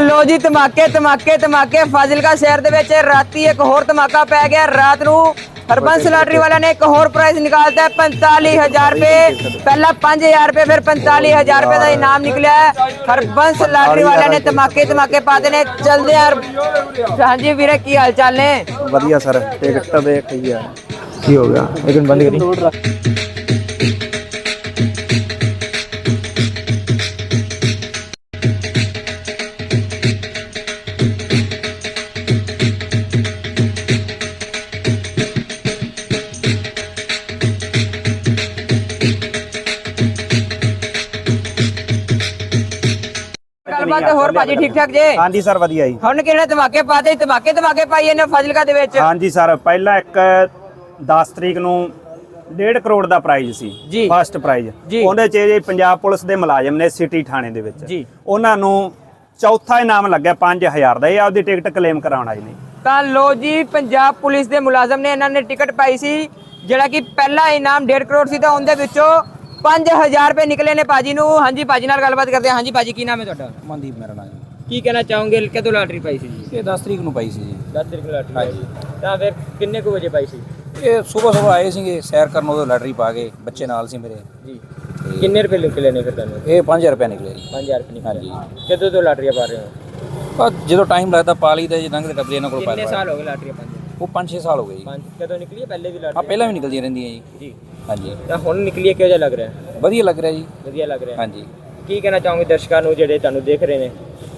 ਲੋ ਜੀ ਧਮਾਕੇ ਧਮਾਕੇ ਧਮਾਕੇ। ਫਾਜ਼ਿਲਕਾ ਸ਼ਹਿਰ ਦੇ ਵਿੱਚ ਰਾਤੀ ਇੱਕ ਹੋਰ ਧਮਾਕਾ ਪੈ ਗਿਆ। ਰਾਤ ਨੂੰ ਹਰਬੰਸ ਲਾਟਰੀ ਵਾਲਿਆਂ ਨੇ ਇੱਕ ਹੋਰ ਪ੍ਰਾਈਜ਼ ਨਿਕਾਲਤਾ ਹੈ 45000 ਰੁਪਏ। ਪਹਿਲਾਂ 5000 ਰੁਪਏ ਫਿਰ 45000 ਰੁਪਏ ਦਾ ਇਨਾਮ ਨਿਕਲਿਆ। ਹੈ ਹਰਬੰਸ ਲਾਟਰੀ ਵਾਲਿਆਂ ਨੇ ਧਮਾਕੇ ਧਮਾਕੇ ਪਾਦੇ ਨੇ ਚਲਦੇ ਯਾਰ ਹਾਂਜੀ ਵੀਰੇ ਕੀ ਹਾਲ ਚਾਲ ਨੇ? ਵਧੀਆ ਸਰ ਟਿਕਟ ਦੇਖ ਹੀ ਆ। ਕੀ ਹੋ ਗਿਆ? ਮਿੰਟ ਬੰਦ ਕਰੀ। ਗੱਲਬਾਤ ਹੋਰ ਭਾਜੀ ਠੀਕ ਠਾਕ ਜੇ? ਹਾਂਜੀ ਸਰ ਵਧੀਆ ਜੀ। ਹੁਣ ਕਿਹੜੇ ਧਮਾਕੇ ਪਾਦੇ ਧਮਾਕੇ ਧਮਾਕੇ ਪਾਈਏ ਨੇ ਫਾਜ਼ਿਲਕਾ ਦੇ ਵਿੱਚ? ਹਾਂਜੀ ਸਰ ਪਹਿਲਾ ਇੱਕ 10 ਤਰੀਕ ਨੂੰ 1.5 ਕਰੋੜ ਦਾ ਪ੍ਰਾਈਜ਼ ਸੀ। First prize. ਉਹਦੇ ਚ ਇਹ ਪੰਜਾਬ ਪੁਲਿਸ ਦੇ ਮੁਲਾਜ਼ਮ ਨੇ ਸਿਟੀ ਥਾਣੇ ਦੇ ਵਿੱਚ। ਉਹਨਾਂ ਨੂੰ ਚੌਥਾ ਇਨਾਮ ਲੱਗਿਆ 5000 ਦਾ। ਇਹ ਆਪਦੀ ਟਿਕਟ ਕਲੇਮ ਕਰਾਉਣ ਆਏ ਨੇ। ਤਾਂ ਲੋ ਜੀ ਪੰਜਾਬ ਪੁਲਿਸ ਦੇ ਮੁਲਾਜ਼ਮ ਨੇ ਇਹਨਾਂ ਨੇ ਟਿਕਟ ਪਾਈ ਸੀ ਜਿਹੜਾ ਕਿ ਪਹਿਲਾ ਇਨਾਮ 1.5 ਕਰੋੜ ਸੀ ਤਾਂ ਉਹਦੇ ਵਿੱਚੋਂ 5000 ਰੁਪਏ ਨਿਕਲੇ ਨੇ ਭਾਜੀ ਨੂੰ। ਹਾਂਜੀ ਭਾਜੀ ਨਾਲ ਗੱਲਬਾਤ ਕਰਦੇ ਹਾਂ। ਹਾਂਜੀ ਭਾਜੀ ਕੀ ਨਾਮ ਹੈ ਤੁਹਾਡਾ? ਮਨਦੀਪ ਮੇਰਾ ਨਾਮ ਕੀ ਕਹਿਣਾ ਚਾਹੋਗੇ? ਕਦੋਂ ਲਾਟਰੀ ਪਾਈ ਸੀ ਜੀ? ਇਹ 10 ਤਰੀਕ ਨੂੰ ਪਾਈ ਸੀ ਜੀ। 10 ਤਰੀਕ ਲਾਟਰੀ ਪਾਈ ਤਾਂ ਫਿਰ ਕਿੰਨੇ ਕੁ ਵਜੇ ਪਾਈ ਸੀ? ਇਹ ਸਵੇਰ ਸਵੇਰ ਆਏ ਸੀਗੇ ਸੈਰ ਕਰਨ ਉਦੋਂ ਲੈਟਰੀ ਪਾ ਕੇ ਬੱਚੇ ਨਾਲ ਸੀ ਮੇਰੇ। ਜੀ। ਕਿੰਨੇ ਰੁਪਏ ਨਿਕਲੇ ਨੇ ਫਿਰ ਤੁਹਾਨੂੰ? ਇਹ 5000 ਰੁਪਏ ਨਿਕਲੇ ਜੀ। 5000 ਰੁਪਏ ਨਿਕਲੇ। ਹਾਂਜੀ। ਕਦੋਂ ਤੋਂ ਲਾਟਰੀਆਂ ਪਾ ਰਹੇ ਹੋ? ਜਦੋਂ ਟਾਈਮ ਲੱਗਦਾ ਪਾ ਲਈਦਾ ਜੇ ਲੰਘਦੇ ਟੱਪਦੇ ਇਹਨਾਂ ਕੋਲ ਪਾ ਕਿੰਨੇ ਲਈਦਾ ਸਾਲ ਹੋ ਗਏ ਲਾਟਰੀਆਂ ਪਾਉਂਦੇ ਉਹ 5-6 ਸਾਲ ਹੋ ਗਏ ਜੀ। ਪੰਜ ਕਦੋਂ ਨਿਕਲੀ ਹੈ ਪਹਿਲੇ ਵੀ ਆ ਲਾਟਰੀ ਪਹਿਲਾਂ ਵੀ ਨਿਕਲਦੀਆਂ ਰਹਿੰਦੀਆਂ ਜੀ। ਜੀ। ਹਾਂਜੀ। ਤਾਂ ਹੁਣ ਨਿਕਲੀ ਹੈ ਕਿਹੋ ਜਿਹਾ ਲੱਗ ਰਿਹਾ? ਹੈ? ਵਧੀਆ ਲੱਗ ਰਿਹਾ ਜੀ। ਵਧੀਆ ਲੱਗ ਰਿਹਾ। ਹੈ। ਹਾਂਜੀ। ਕੀ ਕਹਿਣਾ ਚਾਹੋਗੇ ਦਰਸ਼ਕਾਂ ਨੂੰ ਜਿਹੜੇ ਤੁਹਾਨੂੰ ਦੇਖ ਰਹੇ ਨੇ?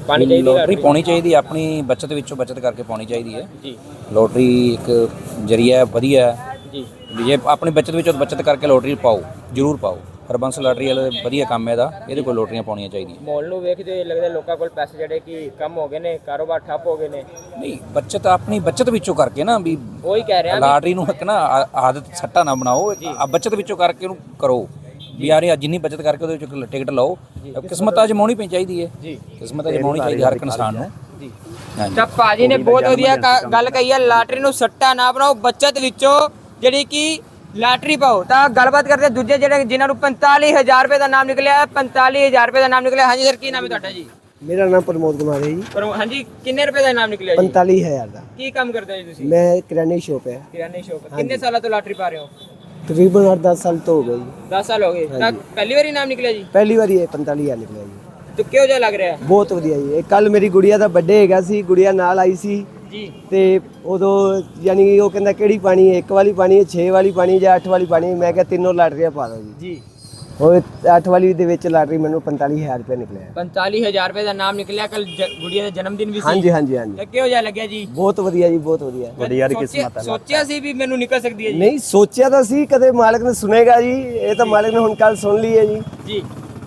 ਪਾਣੀ ਚਾਹੀਦੀ ਲੋਟਰੀ ਲਾਟਰੀ। ਪਾਉਣੀ ਚਾਹੀਦੀ ਹੈ, ਆਪਣੀ ਬੱਚਤ ਵਿੱਚੋਂ ਬੱਚਤ ਕਰਕੇ ਪਾਉਣੀ ਚਾਹੀਦੀ ਹੈ। ਜੀ। ਲੋਟਰੀ ਇੱਕ ਜਰੀਆ ਹੈ, ਵਧੀਆ ਹੈ। ਜੀ। ਵੀ ਜੇ ਆਪਣੀ ਬੱਚਤ ਵਿੱਚੋਂ ਬੱਚਤ ਕਰਕੇ ਲੋਟਰੀ ਪਾਓ ਜ਼ਰੂਰ ਪਾਓ। ਹਰਬੰਸ ਲਾਟਰੀ ਵਾਲੇ ਵਧੀਆ ਕੰਮ ਹੈ ਇਹਦਾ। ਇਹਦੇ ਕੋਲ ਲੋਟਰੀਆਂ ਪਾਉਣੀਆਂ ਚਾਹੀਦੀਆਂ। ਮਾਹੌਲ ਨੂੰ ਵੇਖਦੇ ਹੋਏ ਲੱਗਦਾ ਲੋਕਾਂ ਕੋਲ ਪੈਸੇ ਜਿਹੜੇ ਕਿ ਕਮ ਹੋ ਗਏ ਨੇ ਕਾਰੋਬਾਰ ਠੱਪ ਹੋ ਗਏ ਨੇ। ਨਹੀਂ ਬੱਚਤ ਆਪਣੀ ਬੱਚਤ ਵਿੱਚੋਂ ਕਰਕੇ ਨਾ ਵੀ ਉਹੀ ਕਹਿ ਰਿਹਾ ਲਾਟਰੀ ਨੂੰ ਇੱਕ ਨਾ ਆ- ਆਦਤ ਸੱਟਾ ਨਾ ਬਣਾਓ ਆ ਬੱਚਤ ਵਿੱਚੋਂ ਕਰਕੇ ਉਹਨੂੰ ਕਰੋ। ਵੀ ਯਾਰ ਇਹ ਜਿੰਨੀ ਬੱਚਤ ਕਰਕੇ ਉਹਦੇ ਵਿੱਚੋਂ ਟਿਕਟ ਲਓ। ਕਿਸਮਤ ਅਜਮਾਉਣੀ ਪਈ ਚਾਹੀਦੀ ਹੈ। ਜੀ। ਕਿਸਮਤ ਅਜਮਾਉਣੀ ਚਾਹੀਦੀ ਹਰ ਇੱਕ ਇਨਸਾਨ ਨੂੰ। ਜੀ। ਹਾਂਜੀ। ਤਾਂ ਭਾਜੀ ਨੇ ਬਹੁਤ ਵਧੀਆ ਕ- ਗੱਲ ਕਹੀ ਹੈ ਲਾਟਰੀ ਨੂੰ ਸੱਟਾ ਨਾ ਬਣਾਓ ਬੱਚਤ ਵਿੱਚੋਂ ਜਿਹੜੀ ਕਿ ਲਾਟਰੀ ਪਾਓ। ਤਾਂ ਗੱਲਬਾਤ ਕਰਦੇ ਹਾਂ ਦੂਜੇ ਜਿਹੜੇ ਜਿਨ੍ਹਾਂ ਨੂੰ 45000 ਰੁਪਏ ਦਾ ਨਾਮ ਨਿਕਲਿਆ ਹੈ, 45000 ਰੁਪਏ ਦਾ ਨਾਮ ਨਿਕਲਿਆ। ਹਾਂਜੀ ਸਰ ਕੀ ਨਾਮ ਹੈ ਤੁਹਾਡਾ ਜੀ? ਮੇਰਾ ਨਾਮ ਪ੍ਰਮੋਦ ਕੁਮਾਰ ਹੈ ਜੀ। ਪਰ ਹਾਂਜੀ ਕਿੰਨੇ ਰੁਪਏ ਦਾ ਨਾਮ ਨਿਕਲਿਆ ਜੀ? 45000 ਦਾ। ਕੀ ਕੰਮ ਕਰਦੇ ਹੋ ਜੀ ਤੁਸੀਂ? ਮੈਂ ਕਿਰਾਣੇ ਸ਼ੋਪ ਹੈ। ਕਿਰਾਨੇ ਸ਼ੌਪ ਕਿੰਨੇ ਸਾਲਾਂ ਤੋਂ ਲਾਟਰੀ ਪਾ ਰਹੇ ਹੋ? ਤਕਰੀਬਨ 8-10 ਸਾਲ ਤੋਂ ਹੋ ਗਏ ਜੀ। 10 ਸਾਲ ਹੋ ਗਏ। ਤਾਂ ਪਹਿਲੀ ਵਾਰੀ ਨਾਮ ਨਿਕਲਿਆ ਜੀ? ਪਹਿਲੀ ਵਾਰੀ ਇਹ 45000 ਨਿਕਲਿਆ ਜੀ। ਤਾਂ ਕਿਹੋ ਜਿਹਾ ਲੱਗ ਰਿਹਾ? ਹੈ? ਬਹੁਤ ਵਧੀਆ ਜੀ। ਇਹ ਕੱਲ ਮੇਰੀ ਗੁੜੀਆ ਦਾ ਬਰਥਡੇ ਹੈਗਾ ਸੀ। ਗੁੜੀਆ ਨਾਲ ਆਈ ਸੀ। ਜੀ। ਤੇ ਉਦੋਂ ਯਾਨੀ ਕਿ ਉਹ ਕਹਿੰਦਾ ਕਿਹੜੀ ਪਾਣੀ ਹੈ? ਇੱਕ ਵਾਲੀ ਪਾਣੀ ਹੈ 6 ਵਾਲੀ ਪਾਣੀ ਜਾਂ 8 ਵਾਲੀ ਪਾਣੀ? ਮੈਂ ਕਿਹਾ ਤਿੰਨੋਂ ਲਾਟਰੀਆਂ ਪਾ ਦਿਓ ਜੀ। ਜੀ। ਉਹ 8 ਵਾਲੀ ਦੇ ਵਿੱਚ ਲਾਟਰੀ ਮੈਨੂੰ 45000 ਰੁਪਏ ਨਿਕਲਿਆ। 45000 ਰੁਪਏ ਦਾ ਨਾਮ ਨਿਕਲਿਆ ਕੱਲ ਗੁੜੀਆ ਦਾ ਜਨਮ ਦਿਨ ਵੀ ਸੀ। ਹਾਂਜੀ ਹਾਂਜੀ ਹਾਂਜੀ। ਤਾਂ ਕਿਹੋ ਜਿਹਾ ਲੱਗਿਆ ਜੀ? ਬਹੁਤ ਵਧੀਆ ਜੀ ਬਹੁਤ ਵਧੀਆ। ਬੜੀ ਯਾਰ ਸੋਚਿਆ- ਕਿਸਮਤ ਹੈ ਸੋਚਿਆ ਸੀ ਵੀ ਮੈਨੂੰ ਨਿਕਲ ਸਕਦੀ ਹੈ ਜੀ? ਨਹੀਂ ਸੋਚਿਆ ਤਾਂ ਸੀ ਕਦੇ ਮਾਲਕ ਨੇ ਸੁਨੇਗਾ ਜੀ। ਇਹ ਤਾਂ ਮਾਲਕ ਨੇ ਹੁਣ ਕੱਲ ਸੁਣ ਲਈ ਹੈ ਜੀ। ਜੀ।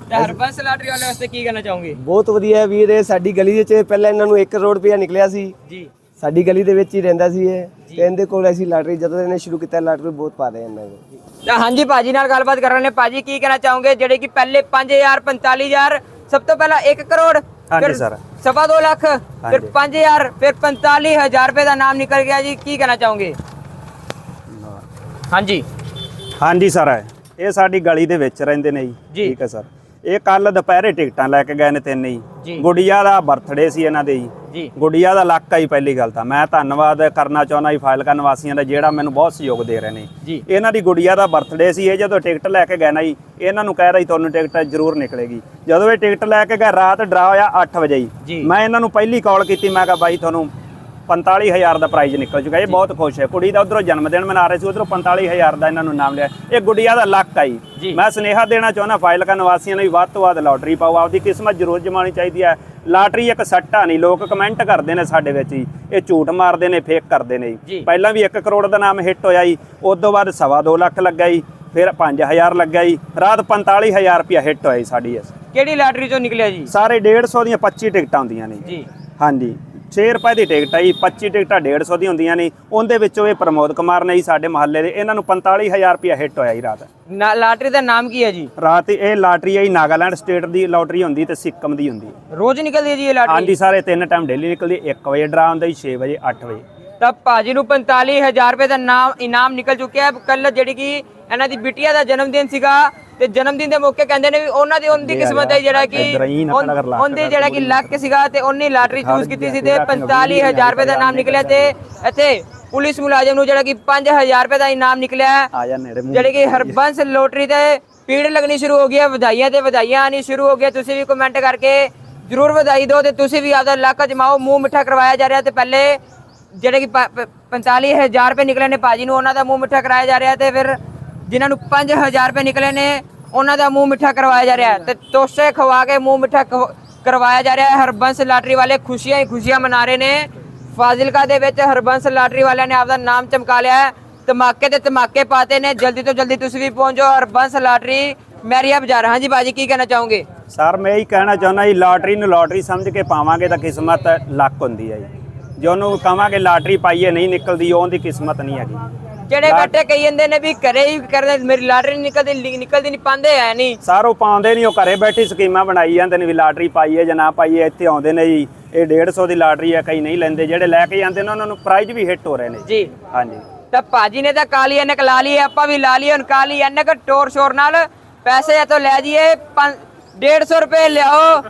ਤਾਂ ਹਰਬੰਸ ਲਾਟਰੀ ਵਾਲੇ ਵਾਸਤੇ ਕੀ ਕਹਿਣਾ ਚਾਹੋਗੇ? ਬਹੁਤ ਵਧੀਆ ਵੀਰ ਇਹ ਸਾਡੀ ਗਲੀ ਦੇ ਵਿੱਚ ਪਹਿਲਾਂ ਇਹਨਾਂ ਨੂੰ 1 ਕਰੋੜ ਰੁਪਇਆ ਨਿਕਲਿਆ ਸੀ। ਜੀ। ਸਾਡੀ ਗਲੀ ਦੇ ਵਿੱਚ ਹੀ ਰਹਿੰਦਾ ਸੀ ਇਹ। ਤੇ ਇਹਦੇ ਕੋਲ ਅਸੀਂ ਲਾਟਰੀ ਜਦੋਂ ਇਹਨੇ ਸ਼ੁਰੂ ਕੀਤਾ ਲਾਟਰੀ ਬਹੁਤ ਪਾ ਰਹੇ ਇਹਨਾਂ ਕੋਲ ਤਾਂ ਹਾਂਜੀ ਭਾਜੀ ਨਾਲ ਗੱਲਬਾਤ ਕਰ ਰਹੇ ਨੇ। ਭਾਜੀ ਕੀ ਕਹਿਣਾ ਚਾਹੋਗੇ? ਜਿਹੜੇ ਕਿ ਪਹਿਲੇ 5000 45000 ਸਭ ਤੋਂ ਪਹਿਲਾਂ 1 ਕਰੋੜ ਹਾਂਜੀ ਫਿਰ ਸਰ। ਸਵਾ ਦੋ ਲੱਖ ਫਿਰ 5000 ਫਿਰ 45000 ਰੁਪਏ ਦਾ ਨਾਮ ਨਿਕਲ ਗਿਆ ਜੀ। ਕੀ ਕਹਿਣਾ ਚਾਹੋਗੇ? ਹਾਂਜੀ। ਹਾਂਜੀ ਸਰ ਇਹ ਸਾਡੀ ਗਲੀ ਦੇ ਵਿੱਚ ਰਹਿੰਦੇ ਨੇ ਜੀ। ਠੀਕ ਹੈ ਸਰ। ਇਹ ਕੱਲ ਦੁਪਹਿਰੇ ਟਿਕਟਾਂ ਲੈ ਕੇ ਗਏ ਨੇ ਤਿੰਨ। ਜੀ। ਗੁੜੀਆ ਦਾ ਬਰਥਡੇ ਸੀ ਇਹਨਾਂ ਦੇ ਜੀ। ਗੁੜੀਆ ਦਾ ਲੱਕ ਆ ਹੀ ਪਹਿਲੀ ਗੱਲ ਤਾਂ। ਮੈਂ ਧੰਨਵਾਦ ਕਰਨਾ ਚਾਹੁੰਦਾ ਜੀ ਫਾਇਲਕਾ ਨਿਵਾਸੀਆਂ ਦਾ ਜਿਹੜਾ ਮੈਨੂੰ ਬਹੁਤ ਸਹਿਯੋਗ ਦੇ ਰਹੇ ਨੇ। ਇਹਨਾਂ ਦੀ ਗੁੜੀਆ ਦਾ ਬਰਥਡੇ ਸੀ ਇਹ ਜਦੋਂ ਟਿਕਟ ਲੈ ਕੇ ਗਏ ਨਾ ਜੀ ਇਹਨਾਂ ਨੂੰ ਕਹਿ ਰਹੀ ਤੁਹਾਨੂੰ ਟਿਕਟ ਜ਼ਰੂਰ ਨਿਕਲੇਗੀ। ਜਦੋਂ ਇਹ ਟਿਕਟ ਲੈ ਕੇ ਗਏ ਰਾਤ ਡਰਾ ਹੋਇਆ 8 ਵਜੇ। ਜੀ। ਮੈਂ ਇਹਨਾਂ ਨੂੰ ਪਹਿਲੀ ਕਾਲ ਕੀਤੀ ਮੈਂ ਕਿਹਾ ਬਾਈ ਤੁਹਾਨੂੰ 45000 ਦਾ ਪ੍ਰਾਈਜ਼ ਨਿਕਲ ਚੁੱਕਾ ਇਹ ਬਹੁਤ ਖੁਸ਼ ਹੈ। ਕੁੜੀ ਦਾ ਉਧਰੋਂ ਜਨਮ ਦਿਨ ਮਨਾ ਰਹੇ ਸੀ ਉਧਰੋਂ 45000 ਦਾ ਇਹਨਾਂ ਨੂੰ ਨਾਮ ਲਿਆ। ਇਹ ਗੁੜੀਆ ਦਾ ਲੱਕ ਆਈ। ਮੈਂ ਸੁਨੇਹਾ ਦੇਣਾ ਚਾਹੁੰਦਾ ਫਾਇਲਕਾ ਨਿਵਾਸੀਆਂ ਨੂੰ ਵੀ ਵੱਧ ਤੋਂ ਵੱਧ ਲਾਟਰੀ ਪਾਓ ਆਪਦੀ ਕਿਸਮਤ ਜ਼ਰੂਰ ਜਮਾਉਣੀ ਚਾਹੀਦੀ ਹੈ। ਲਾਟਰੀ ਇੱਕ ਸੱਟਾ ਨਹੀਂ ਲੋਕ ਕਮੈਂਟ ਕਰਦੇ ਨੇ ਸਾਡੇ ਵਿੱਚ ਹੀ ਇਹ ਝੂਠ ਮਾਰਦੇ ਨੇ ਫੇਕ ਕਰਦੇ ਨੇ ਪਹਿਲਾਂ ਵੀ 1 ਕਰੋੜ ਦਾ ਨਾਮ ਹਿੱਟ ਹੋਇਆ ਜੀ ਉਸ ਤੋਂ ਬਾਅਦ ਸਵਾ ਦੋ ਲੱਖ ਲੱਗਾ ਜੀ ਫਿਰ 5000 ਲੱਗਾ ਜੀ ਰਾਤ 45000 ਰੁਪਇਆ ਹਿੱਟ ਹੋਇਆ ਸਾਡੀ ਇਸ। ਕਿਹੜੀ ਲਾਟਰੀ ਚੋਂ ਨਿਕਲਿਆ ਜੀ? ਸਾਰੇ 150 ਦੀਆਂ 25 ਟਿਕਟਾਂ ਹੁੰਦੀਆਂ ਨੇ। ਜੀ। ਹਾਂਜੀ। 6 ਰੁਪਏ ਦੀ ਟਿਕਟ ਹੈ ਜੀ 25 ਟਿਕਟਾਂ 150 ਦੀ ਹੁੰਦੀਆਂ ਨੇ। ਉਹਦੇ ਵਿੱਚੋਂ ਇਹ ਪ੍ਰਮੋਦ ਕੁਮਾਰ ਨੇ ਜੀ ਸਾਡੇ ਮਹੱਲੇ ਦੇ ਇਹਨਾਂ ਨੂੰ 45000 ਰੁਪਇਆ ਹਿੱਟ ਹੋਇਆ ਜੀ ਰਾਤ। ਨਾ- ਲਾਟਰੀ ਦਾ ਨਾਮ ਕੀ ਹੈ ਜੀ? ਰਾਤ ਇਹ ਲਾਟਰੀ ਹੈ ਜੀ ਨਾਗਾਲੈਂਡ ਸਟੇਟ ਦੀ ਲਾਟਰੀ ਹੁੰਦੀ ਤੇ ਸਿੱਕਮ ਦੀ ਹੁੰਦੀ। ਰੋਜ਼ ਨਿਕਲਦੀ ਹੈ ਜੀ ਇਹ ਲਾਟਰੀ? ਹਾਂਜੀ ਸਾਰੇ ਤਿੰਨ ਟਾਈਮ ਡੇਲੀ ਨਿਕਲਦੀ 1 ਵਜੇ ਡਰਾ ਹੁੰਦਾ ਜੀ 6 ਵਜੇ 8 ਵਜੇ। ਤਾਂ ਭਾਜੀ ਨੂੰ 45000 ਰੁਪਏ ਦਾ ਨਾਮ ਇਨਾਮ ਨਿਕਲ ਚੁੱਕਿਆ ਹੈ। ਕੱਲ ਜਿਹੜੀ ਕਿ ਇਹਨਾਂ ਦੀ ਬਿਟੀਆ ਦਾ ਜਨਮ ਦਿਨ ਸੀਗਾ ਤੇ ਜਨਮ ਦਿਨ ਦੇ ਮੌਕੇ ਕਹਿੰਦੇ ਨੇ ਵੀ ਉਹਨਾਂ ਦੀ ਉਹਦੀ ਕਿਸਮਤ ਹੈ ਜਿਹੜਾ ਕਿ ਉਹਦੀ ਜਿਹੜਾ ਕਿ ਲੱਕ ਸੀਗਾ ਤੇ ਉਹਨੇ ਲਾਟਰੀ ਚੂਜ਼ ਕੀਤੀ ਸੀ ਤੇ 45000 ਰੁਪਏ ਦਾ ਨਾਮ ਨਿਕਲਿਆ ਤੇ ਇੱਥੇ ਪੁਲਿਸ ਮੁਲਾਜ਼ਮ ਨੂੰ ਜਿਹੜਾ ਕਿ 5000 ਰੁਪਏ ਦਾ ਇਨਾਮ ਨਿਕਲਿਆ ਜਿਹੜੀ ਕਿ ਹਰਬੰਸ ਲੋਟਰੀ ਤੇ ਪੀੜ ਲੱਗਣੀ ਸ਼ੁਰੂ ਹੋ ਗਈ ਹੈ ਵਧਾਈਆਂ ਤੇ ਵਧਾਈਆਂ ਆਣੀ ਸ਼ੁਰੂ ਹੋ ਗਈਆਂ ਤੁਸੀਂ ਵੀ ਕਮੈਂਟ ਕਰਕੇ ਜਰੂਰ ਵਧਾਈ ਦਿਓ ਤੇ ਤੁਸੀਂ ਵੀ ਆਪਦਾ ਲੱਕ ਜਮਾਓ ਮੂੰਹ ਮਿੱਠਾ ਕਰਵਾਇਆ ਜਾ ਰਿਹਾ ਤੇ ਪਹਿਲੇ ਜਿਹੜੇ ਕਿ 45000 ਰੁਪਏ ਨਿਕਲੇ ਨੇ ਭਾਜੀ ਨੂੰ, ਉਹਨਾਂ ਦਾ ਮੂੰਹ ਮਿੱਠਾ ਕਰਾਇਆ ਜਾ ਰਿਹਾ ਤੇ ਫਿਰ ਜਿਨ੍ਹਾਂ ਨੂੰ 5000 ਰੁਪਏ ਨਿਕਲੇ ਨੇ, ਉਹਨਾਂ ਦਾ ਮੂੰਹ ਮਿੱਠਾ ਕਰਵਾਇਆ ਜਾ ਰਿਹਾ ਹੈ। ਤੇ ਤੋਸੇ ਖਵਾ ਕੇ ਮੂੰਹ ਮਿੱਠਾ ਕਰਵਾਇਆ ਜਾ ਰਿਹਾ ਹੈ। ਹਰਬੰਸ ਲਾਟਰੀ ਵਾਲੇ ਖੁਸ਼ੀਆਂ ਹੀ ਖੁਸ਼ੀਆਂ ਮਨਾ ਰਹੇ ਨੇ। ਫਾਜ਼ਿਲਕਾ ਦੇ ਵਿੱਚ ਹਰਬੰਸ ਲਾਟਰੀ ਵਾਲਿਆਂ ਨੇ ਆਪਦਾ ਨਾਮ ਚਮਕਾ ਲਿਆ ਹੈ। ਧਮਾਕੇ ਤੇ ਧਮਾਕੇ ਪਾਤੇ ਨੇ। ਜਲਦੀ ਤੋਂ ਜਲਦੀ ਤੁਸੀਂ ਵੀ ਪਹੁੰਚੋ। ਹਰਬੰਸ ਲਾਟਰੀ ਮੈਰੀਆ ਬਾਜ਼ਾਰ। ਹਾਂਜੀ ਬਾਜੀ ਕੀ ਕਹਿਣਾ ਚਾਹੋਗੇ? ਸਰ, ਮੈਂ ਇਹੀ ਕਹਿਣਾ ਚਾਹੁੰਦਾ ਜੀ, ਲਾਟਰੀ ਨੂੰ ਲਾਟਰੀ ਸਮਝ ਕੇ ਪਾਵਾਂਗੇ ਤਾਂ ਕਿਸਮਤ ਲੱਕ ਹੁੰਦੀ ਹੈ ਜੀ। ਜੇ ਉਹਨੂੰ ਕਵਾਂਗੇ ਲਾਟਰੀ ਪਾਈਏ ਨਹੀਂ ਨਿਕਲਦੀ ਉਹ ਉਹਦੀ ਕਿਸਮਤ ਨਹੀਂ ਹੈਗੀ। ਜਿਹੜੇ ਬੈਠੇ ਕਹੀ ਜਾਂਦੇ ਨੇ ਵੀ ਘਰੇ ਹੀ ਕਰਦੇ ਮੇਰੀ ਲਾਟਰੀ ਨਹੀਂ ਨਿਕਲਦੀ ਨਿਕਲਦੀ ਨਹੀਂ ਪਾਉਂਦੇ ਐ ਨਹੀਂ ਸਰ ਪਾਉਂਦੇ ਨਹੀਂ ਉਹ ਘਰੇ ਬੈਠੀ ਸਕੀਮਾਂ ਬਣਾਈ ਜਾਂਦੇ ਨੇ ਵੀ ਲਾਟਰੀ ਪਾਈਏ ਜਾਂ ਨਾ ਪਾਈਏ ਇੱਥੇ ਆਉਂਦੇ ਨੇ ਜੀ। ਇਹ 150 ਦੀ ਲਾਟਰੀ ਹੈ ਕਈ ਨਹੀਂ ਲੈਂਦੇ। ਜਿਹੜੇ ਲੈ ਕੇ ਜਾਂਦੇ ਨੇ ਉਹਨਾਂ ਨੂੰ ਪ੍ਰਾਈਜ਼ ਵੀ ਹਿੱਟ ਹੋ ਰਹੇ ਨੇ। ਜੀ। ਹਾਂਜੀ। ਤਾਂ ਭਾਜੀ ਨੇ ਤਾਂ ਕਾਲੀ ਐਨਕ ਲਾ ਲਈ ਆਪਾਂ ਵੀ ਲਾ ਲਈ ਹੁਣ ਕਾਲੀ ਐਨਕ ਟੋਰ ਸ਼ੋਰ ਨਾਲ ਪੈਸੇ ਇਤੋਂ ਲੈ ਜੀਏ 150 ਰੁਪਏ ਲਿਆਓ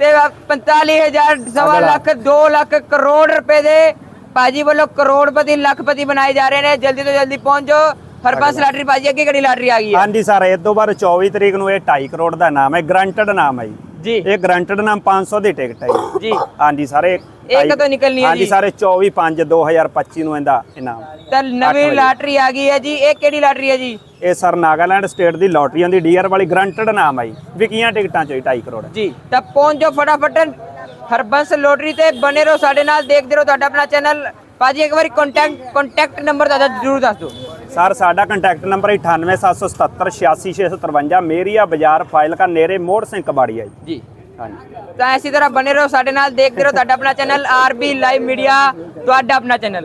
ਤੇ 45000 ਸਵਾ ਲੱਖ 2 ਲੱਖ ਕਰੋੜ ਰੁਪਏ ਦੇ ਭਾਜੀ ਵੱਲੋਂ ਕਰੋੜਪਤੀ ਲੱਖਪਤੀ ਬਣਾਏ ਜਾ ਰਹੇ ਨੇ। ਜਲਦੀ ਤੋਂ ਜਲਦੀ ਪਹੁੰਚ। ਹਰਬੰਸ ਲਾਟਰੀ ਭਾਜੀ ਅੱਗੇ ਕਿਹੜੀ ਲਾਟਰੀ ਆ ਗਈ ਹੈ ਹਾਂਜੀ ਸਰ ਇਸ ਤੋਂ ਬਾਅਦ 24 ਤਰੀਕ ਨੂੰ ਇਹ 2.5 ਕਰੋੜ ਦਾ ਨਾਮ ਹੈ ਗਰੰਟਡ ਨਾਮ ਹੈ ਜੀ। ਜੀ। ਇਹ ਗਰੰਟਡ ਨਾਮ 500 ਦੀ ਟਿਕਟ ਹੈ ਜੀ। ਹਾਂਜੀ ਸਾਰੇ ਇਹ ਕਦੋਂ ਨਿਕਲਣੀ ਹੈ ਹਾਂਜੀ ਜੀ? ਸਾਰੇ 24 5 2025 ਨੂੰ ਇਹਦਾ ਇਨਾਮ। ਤਾਂ ਨਵੀਂ ਲਾਟਰੀ ਆ ਗਈ ਹੈ ਜੀ। ਇਹ ਕਿਹੜੀ ਲਾਟਰੀ ਹੈ ਜੀ? ਇਹ ਸਰ ਨਾਗਾਲੈਂਡ ਸਟੇਟ ਦੀ ਲੋਟਰੀਆਂ ਦੀ ਡੀਆਰ ਵਾਲੀ ਗਰੰਟਡ ਨਾਮ ਜੀ। ਵਿਕੀਆਂ ਟਿਕਟਾਂ ਚੋਂ 2.5 ਕਰੋੜ ਜੀ। ਤਾਂ ਪਹੁੰਚ ਫਟਾਫਟ। ਹਰਬੰਸ ਲੋਟਰੀ ਤੇ ਬਨੇ ਰਹੋ ਸਾਡੇ ਨਾਲ। ਦੇਖਦੇ ਰਹੋ ਤੁਹਾਡਾ ਆਪਣਾ ਚੈਨਲ ਭਾਜੀ ਇੱਕ ਵਾਰੀ ਕੰਟੈਕਟ ਕੰਟੈਕਟ ਨੰਬਰ ਦਾ ਜਰੂਰ ਦੱਸ ਦਿਓ। ਸਰ ਸਾਡਾ ਕੰਟੈਕਟ ਨੰਬਰ 9877786653 ਮੇਰੀਆ ਬਾਜ਼ਾਰ ਫਾਈਲ ਕਾ ਨੇਰੇ ਮੋੜ ਸਿੰਘ ਕਬਾੜੀਆ ਜੀ। ਜੀ। ਹਾਂਜੀ। ਤਾਂ ਇਸੇ ਤਰ੍ਹਾਂ ਬਨੇ ਰਹੋ ਸਾਡੇ ਨਾਲ ਦੇਖਦੇ ਰਹੋ ਤੁਹਾਡਾ ਆਪਣਾ ਚੈਨਲ ਆਰਬੀ ਲਾਈਵ ਮੀਡੀਆ ਤੁਹਾਡਾ ਆਪਣਾ ਚੈਨਲ